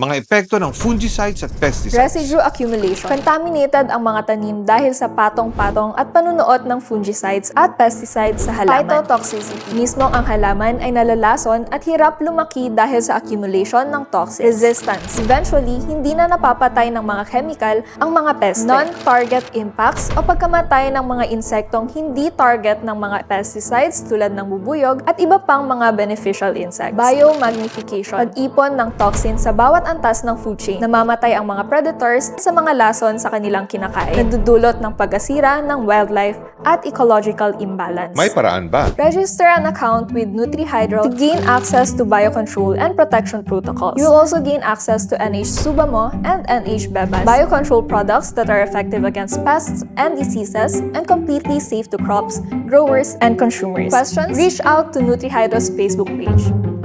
Mga epekto ng fungicides at pesticides. Residue accumulation. Contaminated ang mga tanim dahil sa patong-patong at panunuot ng fungicides at pesticides sa halaman. Phytotoxicity. Mismo ang halaman ay nalalason at hirap lumaki dahil sa accumulation ng toxins. Resistance. Eventually, hindi na napapatay ng mga chemical ang mga peste. Non-target impacts o pagkamatay ng mga insektong hindi target ng mga pesticides tulad ng bubuyog at iba pang mga beneficial insects. Biomagnification. Pag-ipon ng toxin sa bawat antas ng food chain. Namamatay ang mga predators sa mga lason sa kanilang kinakain. Nagdudulot ng pagkasira ng wildlife at ecological imbalance. May paraan ba? Register an account with NutriHydro to gain access to biocontrol and protection protocols. You will also gain access to NH Subamo and NH Bebas, biocontrol products that are effective against pests and diseases and completely safe to crops, growers, and consumers. Questions? Reach out to NutriHydro's Facebook page.